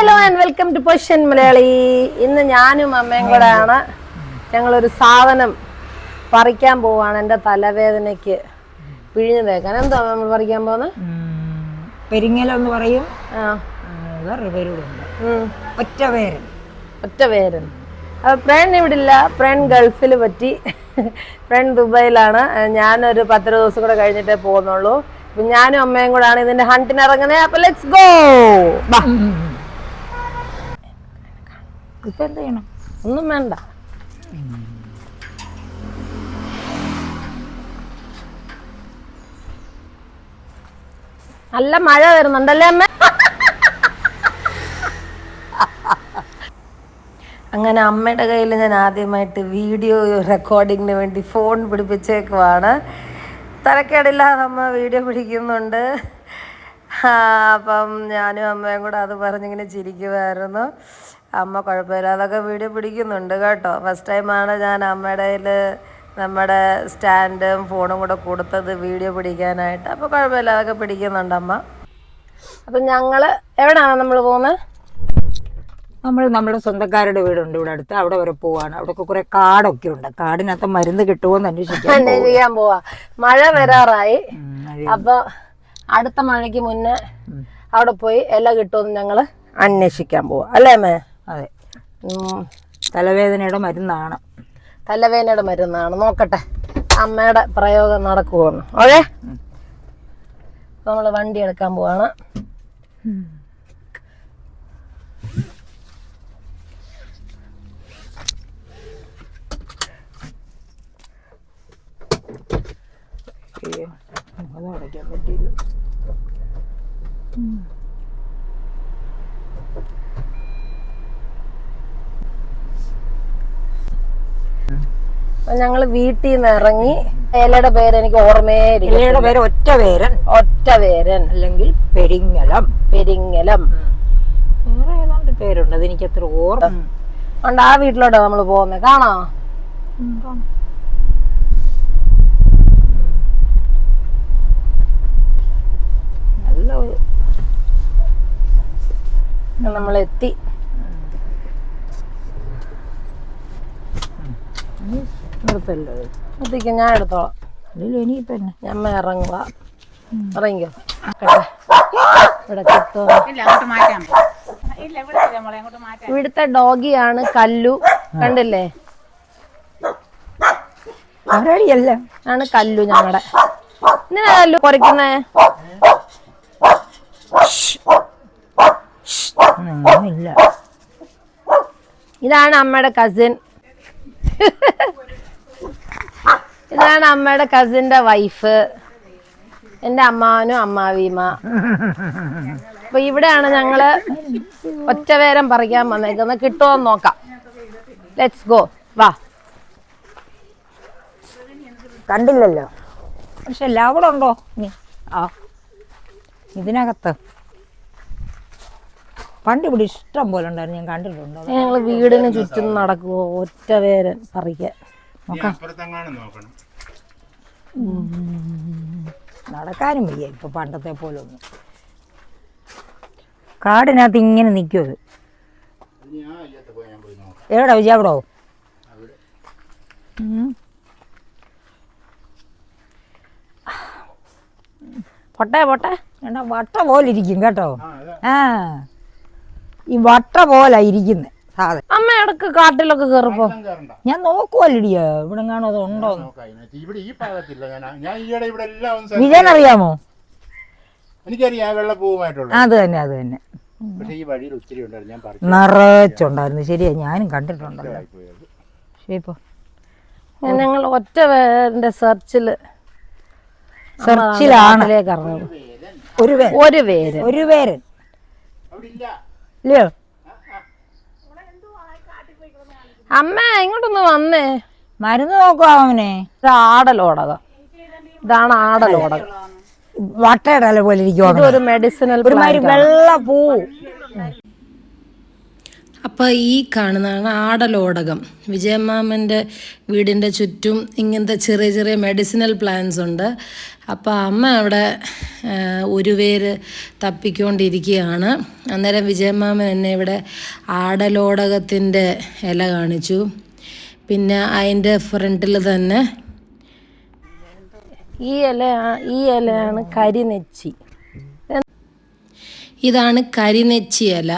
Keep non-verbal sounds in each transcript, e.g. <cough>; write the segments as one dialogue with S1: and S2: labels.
S1: Hello and welcome to Poshan Malayali ഇന്ന് ഞാനും അമ്മയും കൂടെ ആണ് ഞങ്ങളൊരു സാധനം പറിക്കാൻ പോവാണ്. എന്റെ തലവേദനയ്ക്ക് പിഴിഞ്ഞു തേക്കാൻ. എന്താ നമ്മൾ പറിക്കാൻ പോകുന്നത്
S2: പെരിങ്ങലെന്ന് പറയും. വേറൊരു
S1: ഒറ്റവേരൻ
S2: ഒറ്റ പേരൻ.
S1: ഒറ്റ പേരൻ. അപ്പൊ ഫ്രണ്ട് ഇവിടെ ഇല്ല. ഫ്രണ്ട് ഗൾഫിൽ പറ്റി. ഫ്രണ്ട് ദുബൈയിലാണ്. ഞാനൊരു പത്തര ദിവസം കൂടെ കഴിഞ്ഞിട്ടേ പോകുന്നുള്ളൂ. ഞാനും അമ്മയും കൂടെ ആണ് ഇതിന്റെ ഹണ്ടിന് ഇറങ്ങുന്നത് അപ്പൊ ലെറ്റ്സ് ഗോ
S2: ഇപ്പൊ എന്ത് ചെയ്യണം?
S1: ഒന്നും വേണ്ട. നല്ല മഴ വരുന്നുണ്ടല്ലേ അമ്മ? അങ്ങനെ അമ്മയുടെ കയ്യിൽ ഞാൻ ആദ്യമായിട്ട് വീഡിയോ റെക്കോർഡിങ്ങിന് വേണ്ടി ഫോൺ പിടിപ്പിച്ചേക്കുവാണ്. തരക്കേടില്ലാതെ അമ്മ വീഡിയോ പിടിക്കുന്നുണ്ട്. അപ്പം ഞാനും അമ്മയും കൂടെ അത് പറഞ്ഞിങ്ങനെ ചിരിക്കുമായിരുന്നു അമ്മ കുഴപ്പമില്ലാതൊക്കെ വീഡിയോ പിടിക്കുന്നുണ്ട് കേട്ടോ. ഫസ്റ്റ് ടൈമാണ് ഞാൻ അമ്മയുടെ കയ്യിൽ നമ്മുടെ സ്റ്റാൻഡും ഫോണും കൂടെ കൊടുത്തത് വീഡിയോ പിടിക്കാനായിട്ട്. അപ്പോൾ കുഴപ്പമില്ലാതൊക്കെ പിടിക്കുന്നുണ്ട് അമ്മ. അപ്പം ഞങ്ങൾ എവിടെയാണ് നമ്മൾ പോകുന്നത്?
S2: നമ്മൾ നമ്മുടെ സ്വന്തക്കാരുടെ വീടുണ്ട് ഇവിടെ അടുത്ത്. അവിടെ വരെ പോവാണ്. അവിടെ കുറെ കാടൊക്കെ ഉണ്ട്. കാടിനകത്ത് മരുന്ന് കിട്ടുമോന്ന് അന്വേഷിക്കാൻ
S1: അന്വേഷിക്കാൻ പോവാ. മഴ വരാറായി. അപ്പൊ അടുത്ത മഴയ്ക്ക് മുന്നേ അവിടെ പോയി ഇല കിട്ടുമെന്ന് ഞങ്ങൾ അന്വേഷിക്കാൻ പോവാ. അല്ലേ അമ്മേ?
S2: അതെ.
S1: ഉം.
S2: തലവേദനയുടെ മരുന്നാണ്.
S1: തലവേദനയുടെ മരുന്നാണ്. നോക്കട്ടെ. അമ്മയുടെ പ്രയോഗം നടക്കുമെന്ന് ഓക്കെ? നമ്മൾ വണ്ടി എടുക്കാൻ പോവാണ്.
S2: അടയ്ക്കാൻ പറ്റിയില്ല.
S1: അപ്പൊ ഞങ്ങൾ വീട്ടിൽ നിന്ന് ഇറങ്ങി ഏലയുടെ പേര് എനിക്ക് ഓർമ്മയേ
S2: ഇലയുടെ പേര് ഒറ്റ പേരൻ.
S1: ഒറ്റ പേരൻ.
S2: അല്ലെങ്കിൽ പെരിങ്ങലം.
S1: പെരിങ്ങലം.
S2: വേറെ ഏതാണ്ട് പേരുണ്ട് അതെനിക്ക് അത്ര ഓർമ്മ.
S1: ഉണ്ട് ആ വീട്ടിലോട്ടാ നമ്മൾ പോകുന്നത് കാണാ?
S2: നല്ല
S1: നമ്മൾ എത്തി
S2: നിർത്തല്ലോ
S1: എത്തിക്കും ഞാൻ എടുത്തോളാം.
S2: ഇനിയിപ്പോ എന്നെ?
S1: ഞമ്മ ഇറങ്ങുക ഇറങ്ങിക്കോ. കേട്ടെ. ഇവിടെ കിട്ടോ ഇവിടുത്തെ ഡോഗിയാണ് കല്ലു. കണ്ടില്ലേ?
S2: അവരടിയല്ല
S1: ആണ് കല്ലു ഞങ്ങളുടെ എന്തിനാ കല്ലു കുറയ്ക്കുന്നേ?
S2: ഇല്ല.
S1: ഇതാണ് അമ്മയുടെ കസിൻ ഇതാണ് അമ്മയുടെ കസിന്റെ വൈഫ് എന്റെ അമ്മാവനും അമ്മാവിമ അപ്പൊ ഇവിടെയാണ് ഞങ്ങൾ ഒറ്റവേരം പറിക്കാൻ വന്നേക്കുന്നത്. കിട്ടുമോ എന്ന് നോക്കാം. ലെറ്റ്സ് ഗോ വാ.
S2: കണ്ടില്ലല്ലോ. പക്ഷെ എല്ലാം അവിടെ ഉണ്ടോ ആ. ഇതിനകത്ത്. പണ്ട് ഇവിടെ ഇഷ്ടം പോലെ ഉണ്ടായിരുന്നു. ഞാൻ കണ്ടിട്ടുണ്ടോ?
S1: ഞങ്ങൾ വീടിന് ചുറ്റും നടക്കുവോ? ഒറ്റവേരൻ പറിക്കാൻ.
S3: അപ്പുറത്തെങ്ങാനും നോക്കണം.
S2: നടക്കാനും വയ്യ ഇപ്പൊ പണ്ടത്തെ പോലെ ഒന്നും. കാടിനകത്ത് ഇങ്ങനെ നിൽക്കും അത് എവിടെ വിജയ അവിടെ.
S1: പൊട്ടെ പൊട്ടെ.
S2: എടാ വട്ട പോലെ ഇരിക്കും കേട്ടോ.
S3: ആ.
S2: ഈ വട്ട പോലെ ഇരിക്കുന്നത് സാധനം
S1: അമ്മ ഇടയ്ക്ക് കാട്ടിലൊക്കെ കയറിപ്പോ
S2: ഞാൻ നോക്കുവല്ലടിയോ ഇവിടെ കാണോ അത് ഉണ്ടോ?
S3: വിജയനറിയാമോ ഇവിടെ ഈ ഭാഗത്തില്ല ഞാൻ. ഞാൻ ഈയിടെ ഇവിടെ എല്ലാം ഒന്ന് search
S2: അറിയാമോ?
S3: എനിക്കറിയാം
S2: അത് തന്നെ അത് തന്നെ.
S3: ഈ വഴിയിൽ ഒത്തിരി ഉണ്ടായിരുന്നു. ഞാൻ പറിച്ചു
S2: നിറച്ചുണ്ടായിരുന്നു. ശരിയാ ഞാനും കണ്ടിട്ടുണ്ടല്ലോ.
S1: ഞങ്ങൾ ഒറ്റ വേരന്റെ സെർച്ചിൽ
S2: സെർച്ചിലാണ്. ഒരു പേര്
S1: ഒരു പേര്
S2: ഒരു പേരൻ.
S3: അവിടെ ഇല്ല.
S2: ഇല്ലയോ?
S1: അമ്മ ഇങ്ങോട്ടൊന്ന് വന്നേ.
S2: മരുന്ന് നോക്കുവാ അവനെ.
S1: ഇത് ആടലോടകം ഇതാണ് ആടലോടകം
S2: വട്ടയിടല പോലെ ഇരിക്കുവാ
S1: ഒരു മെഡിസിനൽ
S2: ഒരുമാതിരി വെള്ള പൂ.
S1: അപ്പോൾ ഈ കാണുന്നതാണ് ആടലോടകം. വിജയമാമന്റെ വീടിന്റെ ചുറ്റും ഇങ്ങനത്തെ ചെറിയ ചെറിയ മെഡിസിനൽ പ്ലാന്റ്സ് ഉണ്ട്. അപ്പോൾ അമ്മ അവിടെ ഒരു പേര് തപ്പിക്കൊണ്ടിരിക്കുകയാണ്. അന്നേരം വിജയമാമൻ എന്നെ ഇവിടെ ആടലോടകത്തിന്റെ ഇല കാണിച്ചു. പിന്നെ അതിന്റെ ഫ്രണ്ടിൽ തന്നെ ഈ ഇല ഈ ഇലയാണ് കരിനെച്ചി. ഇതാണ് കരിനെച്ചി ഇല.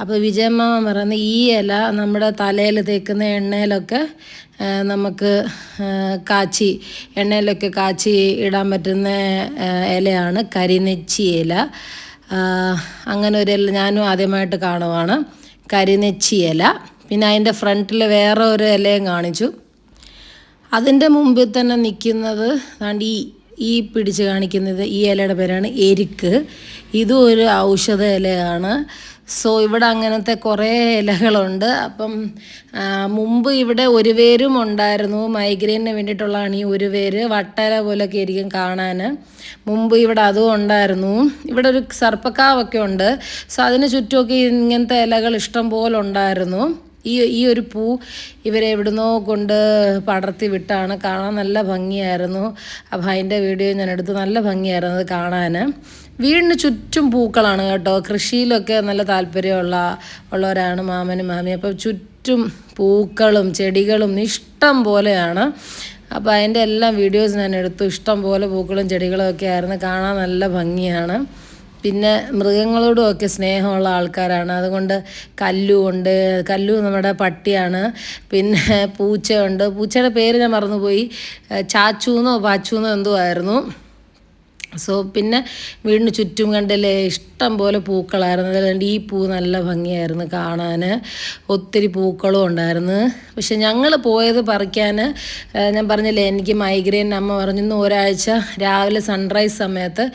S1: അപ്പോൾ വിജയമ്മ പറയുന്നത് ഈ ഇല നമ്മുടെ തലയിൽ തേക്കുന്ന എണ്ണയിലൊക്കെ നമുക്ക് കാച്ചി എണ്ണയിലൊക്കെ കാച്ചി ഇടാൻ പറ്റുന്ന ഇലയാണ് കരിനെച്ചി ഇല. അങ്ങനെ ഒരു ഇല ഞാനും ആദ്യമായിട്ട് കാണുവാണ്. കരിനെച്ചി ഇല. പിന്നെ അതിന്റെ ഫ്രണ്ടിൽ വേറെ ഒരു ഇലയും കാണിച്ചു. അതിന്റെ മുമ്പിൽ തന്നെ നിൽക്കുന്നത് ഈ ഈ പിടിച്ച് കാണിക്കുന്നത് ഈ ഇലയുടെ പേരാണ് എരിക്ക്. ഇതും ഒരു ഔഷധ ഇലയാണ്. സോ ഇവിടെ അങ്ങനത്തെ കുറേ ഇലകളുണ്ട്. അപ്പം മുമ്പ് ഇവിടെ ഒരു വേരും ഉണ്ടായിരുന്നു. മൈഗ്രെയിനിന് വേണ്ടിയിട്ടുള്ളതാണ് ഈ ഒരു വേര് വട്ടയില പോലൊക്കെ ആയിരിക്കും കാണാൻ മുമ്പ് ഇവിടെ അതും ഉണ്ടായിരുന്നു. ഇവിടെ ഒരു സർപ്പക്കാവൊക്കെ ഉണ്ട്. സോ അതിന് ചുറ്റുമൊക്കെ ഇങ്ങനത്തെ ഇലകൾ ഇഷ്ടം പോലെ ഉണ്ടായിരുന്നു. ഈ ഈ ഒരു പൂ ഇവരെ എവിടുന്നോ കൊണ്ട് പടർത്തി വിട്ടാണ്. കാണാൻ നല്ല ഭംഗിയായിരുന്നു. അപ്പം അതിന്റെ വീഡിയോ ഞാൻ എടുത്തു നല്ല ഭംഗിയായിരുന്നു അത് കാണാൻ വീടിന് ചുറ്റും പൂക്കളാണ് കേട്ടോ. കൃഷിയിലൊക്കെ നല്ല താല്പര്യമുള്ള ഉള്ളവരാണ് മാമനും മാമിയും. അപ്പം ചുറ്റും പൂക്കളും ചെടികളും ഇഷ്ടം പോലെയാണ്. അപ്പോൾ അതിന്റെ എല്ലാം വീഡിയോസ് ഞാൻ എടുത്തു. ഇഷ്ടം പോലെ പൂക്കളും ചെടികളും ഒക്കെ ആയിരുന്നു. കാണാൻ നല്ല ഭംഗിയാണ്. പിന്നെ മൃഗങ്ങളോടും ഒക്കെ സ്നേഹമുള്ള ആൾക്കാരാണ്. അതുകൊണ്ട് കല്ലു ഉണ്ട്. കല്ലു നമ്മുടെ പട്ടിയാണ്. പിന്നെ പൂച്ചയുണ്ട്. പൂച്ചയുടെ പേര് ഞാൻ മറന്നുപോയി. ചാച്ചൂന്നോ പാച്ചൂന്നോ എന്തോ ആയിരുന്നു. സോ പിന്നെ വീടിന് ചുറ്റും കണ്ടല്ലേ ഇഷ്ടം പോലെ പൂക്കളായിരുന്നു. അതുകൊണ്ട് ഈ പൂ നല്ല ഭംഗിയായിരുന്നു കാണാൻ ഒത്തിരി പൂക്കളും ഉണ്ടായിരുന്നു. പക്ഷെ ഞങ്ങൾ പോയത് പറിക്കാൻ ഞാൻ പറഞ്ഞില്ലേ എനിക്ക് മൈഗ്രെയിൻ അമ്മ പറഞ്ഞു ഇന്ന് ഒരാഴ്ച രാവിലെ സൺറൈസ് സമയത്ത്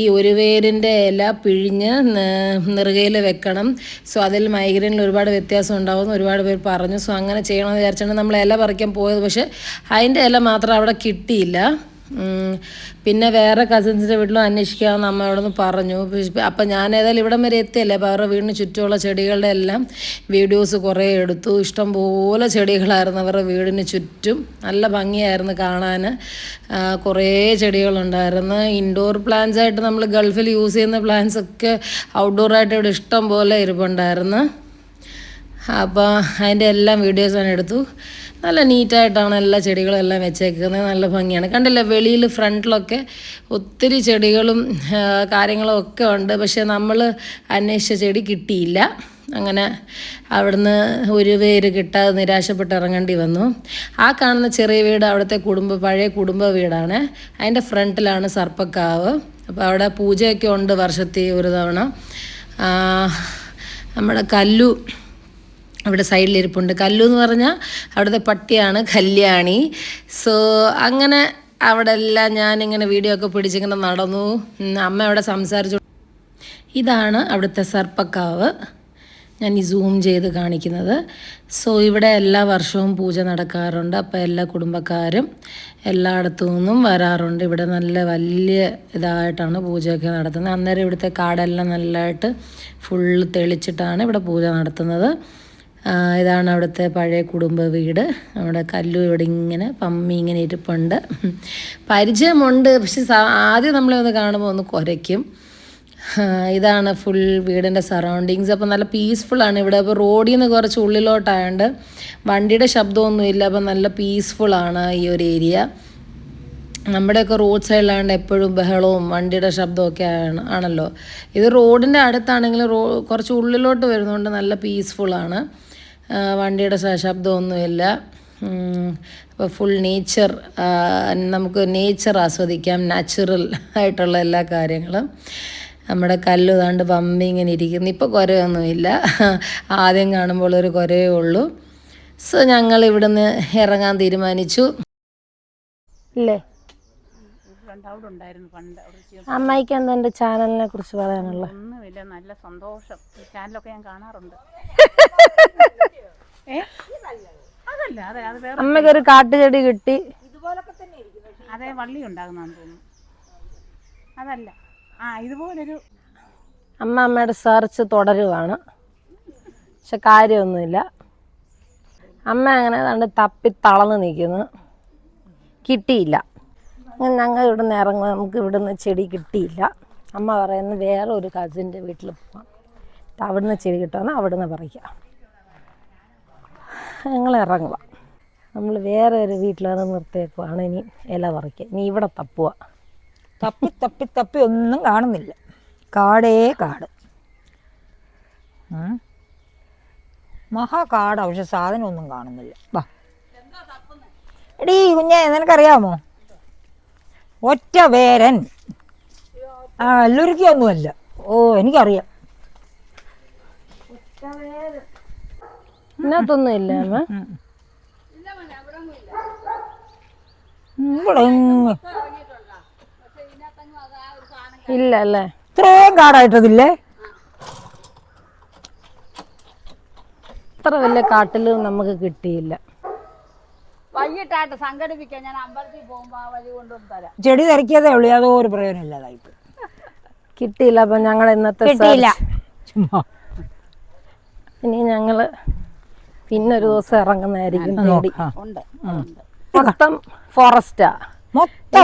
S1: ഈ ഒരു വേരിന്റെ ഇല പിഴിഞ്ഞ് നെറുകയിൽ വെക്കണം. സോ അതിൽ മൈഗ്രെയിനിൽ ഒരുപാട് വ്യത്യാസം ഉണ്ടാവും ഒരുപാട് പേര് പറഞ്ഞു. സോ അങ്ങനെ ചെയ്യണമെന്ന് വിചാരിച്ചാണ് നമ്മൾ ഇല പറിക്കാൻ പോയത്. പക്ഷേ അതിന്റെ ഇല മാത്രം അവിടെ കിട്ടിയില്ല. പിന്നെ വേറെ കസിൻസിന്റെ വീട്ടിലും അന്വേഷിക്കാമെന്ന് അമ്മയോടൊന്ന് പറഞ്ഞു. അപ്പം ഞാൻ ഏതായാലും ഇവിടം വരെ എത്തിയല്ലേ? അപ്പോൾ അവരുടെ വീടിന് ചുറ്റുമുള്ള ചെടികളുടെ എല്ലാം വീഡിയോസ് കുറേ എടുത്തു. ഇഷ്ടം പോലെ ചെടികളായിരുന്നു അവരുടെ വീടിന് ചുറ്റും. നല്ല ഭംഗിയായിരുന്നു കാണാൻ കുറേ ചെടികളുണ്ടായിരുന്നു. ഇൻഡോർ പ്ലാന്റ്സ് ആയിട്ട് നമ്മൾ ഗൾഫിൽ യൂസ് ചെയ്യുന്ന പ്ലാന്റ്സ് ഒക്കെ ഔട്ട്ഡോറായിട്ട് ഇവിടെ ഇഷ്ടം പോലെ ഇരിപ്പുണ്ടായിരുന്നു. അപ്പോൾ അതിന്റെ എല്ലാം വീഡിയോസ് ഞാൻ എടുത്തു. നല്ല നീറ്റായിട്ടാണ് എല്ലാ ചെടികളും എല്ലാം വെച്ചേക്കുന്നത്. നല്ല ഭംഗിയാണ്. കണ്ടില്ലേ വെളിയിൽ ഫ്രണ്ടിലൊക്കെ ഒത്തിരി ചെടികളും കാര്യങ്ങളും ഒക്കെ ഉണ്ട്. പക്ഷേ നമ്മൾ അന്വേഷിച്ച ചെടി കിട്ടിയില്ല. അങ്ങനെ അവിടുന്ന് ഒരു പേര് കിട്ടാതെ നിരാശപ്പെട്ട് ഇറങ്ങേണ്ടി വന്നു. ആ കാണുന്ന ചെറിയ വീട് അവിടുത്തെ കുടുംബ പഴയ കുടുംബ വീടാണ്. അതിന്റെ ഫ്രണ്ടിലാണ് സർപ്പക്കാവ്. അപ്പോൾ അവിടെ പൂജയൊക്കെ ഉണ്ട് വർഷത്തിൽ ഒരു തവണ. നമ്മുടെ കല്ലു അവിടെ സൈഡിലിരിപ്പുണ്ട്. കല്ലു എന്ന് പറഞ്ഞാൽ അവിടുത്തെ പട്ടിയാണ് കല്യാണി. സോ അങ്ങനെ അവിടെ എല്ലാം ഞാനിങ്ങനെ വീഡിയോ ഒക്കെ പിടിച്ചിങ്ങനെ നടന്നു. അമ്മ അവിടെ സംസാരിച്ചു. ഇതാണ് അവിടുത്തെ സർപ്പക്കാവ്. ഞാൻ ഈ സൂം ചെയ്ത് കാണിക്കുന്നത്. സോ ഇവിടെ എല്ലാ വർഷവും പൂജ നടക്കാറുണ്ട്. അപ്പോൾ എല്ലാ കുടുംബക്കാരും എല്ലായിടത്തു നിന്നും വരാറുണ്ട്. ഇവിടെ നല്ല വലിയ ഇതായിട്ടാണ് പൂജയൊക്കെ നടത്തുന്നത്. അന്നേരം ഇവിടുത്തെ കാടെല്ലാം നല്ലതായിട്ട് ഫുള്ള് തെളിച്ചിട്ടാണ് ഇവിടെ പൂജ നടത്തുന്നത്. ഇതാണ് അവിടുത്തെ പഴയ കുടുംബ വീട്. നമ്മുടെ കല്ലു ഇവിടെ ഇങ്ങനെ പമ്മി ഇങ്ങനെ ഇരിപ്പുണ്ട്. പരിചയമുണ്ട് പക്ഷെ ആദ്യം നമ്മളെ ഒന്ന് കാണുമ്പോൾ ഒന്ന് കുരയ്ക്കും. ഇതാണ് ഫുൾ വീടിന്റെ സറൗണ്ടിങ്സ് അപ്പോൾ നല്ല പീസ്ഫുള്ളാണ് ഇവിടെ. അപ്പോൾ റോഡിൽ നിന്ന് കുറച്ച് ഉള്ളിലോട്ടായതുകൊണ്ട് വണ്ടിയുടെ ശബ്ദമൊന്നുമില്ല. അപ്പോൾ നല്ല പീസ്ഫുള്ളാണ് ഈ ഒരു ഏരിയ നമ്മുടെയൊക്കെ റോഡ് സൈഡിലാണ്ട് എപ്പോഴും ബഹളവും വണ്ടിയുടെ ശബ്ദമൊക്കെ ആണ് ആണല്ലോ. ഇത് റോഡിന്റെ അടുത്താണെങ്കിലും റോ കുറച്ച് ഉള്ളിലോട്ട് വരുന്നതുകൊണ്ട് നല്ല പീസ്ഫുള്ളാണ് വണ്ടിയുടെ ശബ്ദമൊന്നുമില്ല അപ്പോൾ ഫുൾ നേച്ചർ നമുക്ക് നേച്ചർ ആസ്വദിക്കാം നാച്ചുറൽ ആയിട്ടുള്ള എല്ലാ കാര്യങ്ങളും. നമ്മുടെ കല്ല് താണ്ട് പമ്പിങ്ങനെ ഇരിക്കുന്നു. ഇപ്പോൾ കുരയൊന്നുമില്ല. ആദ്യം കാണുമ്പോൾ ഒരു കുരയേ ഉള്ളൂ. സോ ഞങ്ങൾ ഇവിടുന്ന് ഇറങ്ങാൻ തീരുമാനിച്ചു.
S4: അവിടെ ഉണ്ടായിരുന്നു പണ്ട് അവിടെ ചെ-
S1: എന്താ എന്റെ ചാനലിനെ കുറിച്ച് പറയാനുള്ളത്.
S4: ഒന്നുമില്ല നല്ല സന്തോഷം. ഈ ചാനലൊക്കെ ഞാൻ കാണാറുണ്ട്. <laughs> ഏ? അതല്ല അതെ അത് വേറെ
S1: അമ്മയ്ക്ക് ഒരു കാട്ടുചെടി കിട്ടി.
S4: അതേ വള്ളി ഉണ്ടാകുന്നതെന്ന് തോന്നുന്നു. അതല്ല. ആ ഇതുപോലൊരു
S1: അമ്മ അമ്മയുടെ സെർച്ച് തുടരുവാണ്. പക്ഷെ കാര്യമൊന്നുമില്ല. അമ്മ അങ്ങനെ കണ്ട് തപ്പി തളർന്ന് നിൽക്കുന്നു. കിട്ടിയില്ല. ഞങ്ങൾ ഇവിടുന്ന് ഇറങ്ങുമ്പോൾ നമുക്ക് ഇവിടുന്ന് ചെടി കിട്ടിയില്ല. അമ്മ പറയുന്നു വേറെ ഒരു കസിന്റെ വീട്ടിൽ പോവാം അവിടുന്ന് ചെടി കിട്ടുമെന്ന് അവിടുന്ന് പറയുക ഞങ്ങൾ ഇറങ്ങുക നമ്മൾ വേറെ ഒരു വീട്ടിൽ വന്ന് നിർത്തിയേക്കുവാണ് ഇനി ഇല പറിക്കുക ഇനി ഇവിടെ തപ്പുക
S2: തപ്പി തപ്പി തപ്പി ഒന്നും കാണുന്നില്ല. കാടേ കാട്. മഹാകാട് മഹാ കാടാ പക്ഷെ സാധനമൊന്നും കാണുന്നില്ല. വാ. എടീ കുഞ്ഞെ നിനക്കറിയാമോ? ഒറ്റ വേരൻ ആ എല്ലൊരുക്കൊന്നുമല്ല ഓ എനിക്കറിയാം.
S1: ഇതിനകത്തൊന്നും ഇല്ല അമ്മ.
S2: ഇവിടെ എങ്ങ്
S1: ഇല്ല അല്ലേ?
S2: ഇത്രയും കാടായിട്ടതില്ലേ?
S1: ഇത്ര വലിയ കാട്ടിൽ നമുക്ക് കിട്ടിയില്ല.
S4: വൈകിട്ടായിട്ട് സംഘടിപ്പിക്കാൻ ഞാൻ അമ്പലത്തിൽ പോകുമ്പോ ആ വഴി കൊണ്ടുവന്ന് തരാം.
S2: ചെടി തിരക്കിയതേ ഉള്ളൂ യാതോ ഒരു പ്രയോജനമില്ലാതായി ഇല്ലാതായിട്ട്
S1: കിട്ടിയില്ല അപ്പൊ ഞങ്ങൾ ഇന്നത്തെ
S2: കിട്ടിയില്ല.
S1: ഇനി ഞങ്ങൾ പിന്നെ ഒരു ദിവസം ഇറങ്ങുന്നതായിരിക്കും തേടി
S2: നോക്കാം.
S4: ഉണ്ട്
S1: മൊത്തം ഫോറസ്റ്റാ.
S2: മൊത്തം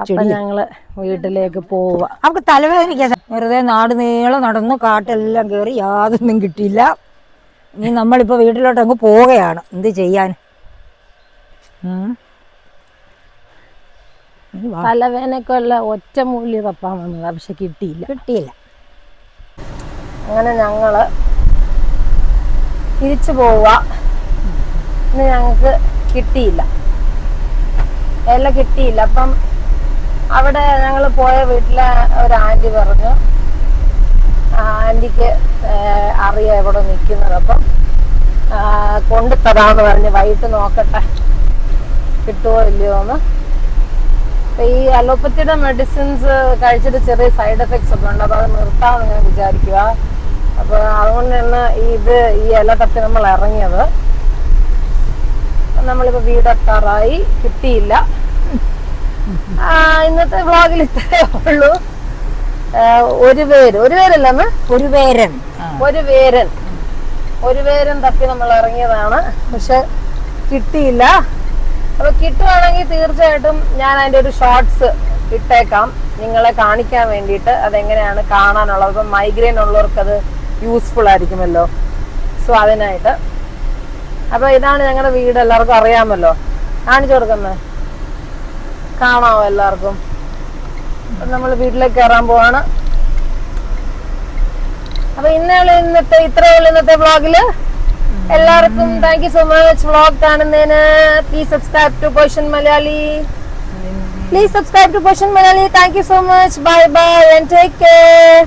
S1: അപ്പൊ ഞങ്ങൾ വീട്ടിലേക്ക് പോവുക
S2: നമുക്ക് തലവേദനിക്കാൻ വെറുതെ നാട് നീളം നടന്നു കാട്ടെല്ലാം കേറി യാതൊന്നും കിട്ടിയില്ല. ഇനി നമ്മളിപ്പോൾ വീട്ടിലോട്ട് അങ്ങ് പോവുകയാണ്. എന്ത് ചെയ്യാൻ?
S1: തലവേനക്കുള്ള. ഒറ്റ മൂല്യ തപ്പാൻ വന്നതാ പക്ഷെ കിട്ടിയില്ല.
S2: കിട്ടിയില്ല.
S1: അങ്ങനെ ഞങ്ങൾ തിരിച്ചു പോവുക. ഇന്ന് ഞങ്ങൾക്ക് കിട്ടിയില്ല. ഇല കിട്ടിയില്ല. അപ്പം അവിടെ ഞങ്ങൾ പോയ വീട്ടിലെ ഒരു ആന്റി പറഞ്ഞു ആന്റിക്ക് അറിയാം ഇവിടെ നിൽക്കുന്നത് അപ്പം ആ, കൊണ്ടുതരാമെന്ന് പറഞ്ഞ് വൈകിട്ട് നോക്കട്ടെ കിട്ടുമോ ഇല്ലയോ എന്ന്. അപ്പം ഈ അലോപ്പത്തിയുടെ മെഡിസിൻസ് കഴിച്ചിട്ട് ചെറിയ സൈഡ് എഫക്ട്സ് ഒക്കെ ഉണ്ട്. അപ്പോൾ അത് നിർത്താമെന്ന് ഞാൻ വിചാരിക്കുക അപ്പോൾ അതുകൊണ്ട് തന്നെ ഇത് ഈ ഇല തപ്പി നമ്മൾ ഇറങ്ങിയത്. നമ്മളിപ്പോൾ നമ്മളിപ്പോ വീടെത്താറായി കിട്ടിയില്ല. ഇന്നത്തെ വ്ളോഗിൽ ഇത്രയേ ഉള്ളൂ. ഒരു പേര്. ഒരു പേരല്ല
S2: ഒരു പേരൻ.
S1: ഒരു വേരൻ ഒരു പേരൻ തപ്പി നമ്മൾ ഇറങ്ങിയതാണ്. പക്ഷെ കിട്ടിയില്ല. അപ്പൊ കിട്ടുവാണെങ്കിൽ തീർച്ചയായിട്ടും ഞാൻ അതിന്റെ ഒരു ഷോർട്സ് ഇട്ടേക്കാം. നിങ്ങളെ കാണിക്കാൻ വേണ്ടിയിട്ട് അതെങ്ങനെയാണ് കാണാനുള്ളത്. ഇപ്പം മൈഗ്രെയിൻ ഉള്ളവർക്ക് അത് യൂസ്ഫുൾ ആയിരിക്കുമല്ലോ. സോ അതിനായിട്ട്. അപ്പൊ ഇതാണ് ഞങ്ങളുടെ വീട്. എല്ലാവർക്കും അറിയാമല്ലോ. കാണിച്ചു കൊടുക്കുന്നത് കാണാമോ എല്ലാവർക്കും? നമ്മൾ വീട്ടിലേക്ക് കയറാൻ പോവാണ്. അപ്പൊ ഇന്നലെ ഇന്നത്തെ ഇത്രയുള്ള ഇന്നത്തെ വ്ളോഗിൽ. എല്ലാവർക്കും thank you so much vlog കാണുന്നതിന് please subscribe to Poshan Malayali please subscribe to Poshan Malayali thank you so much bye bye and take care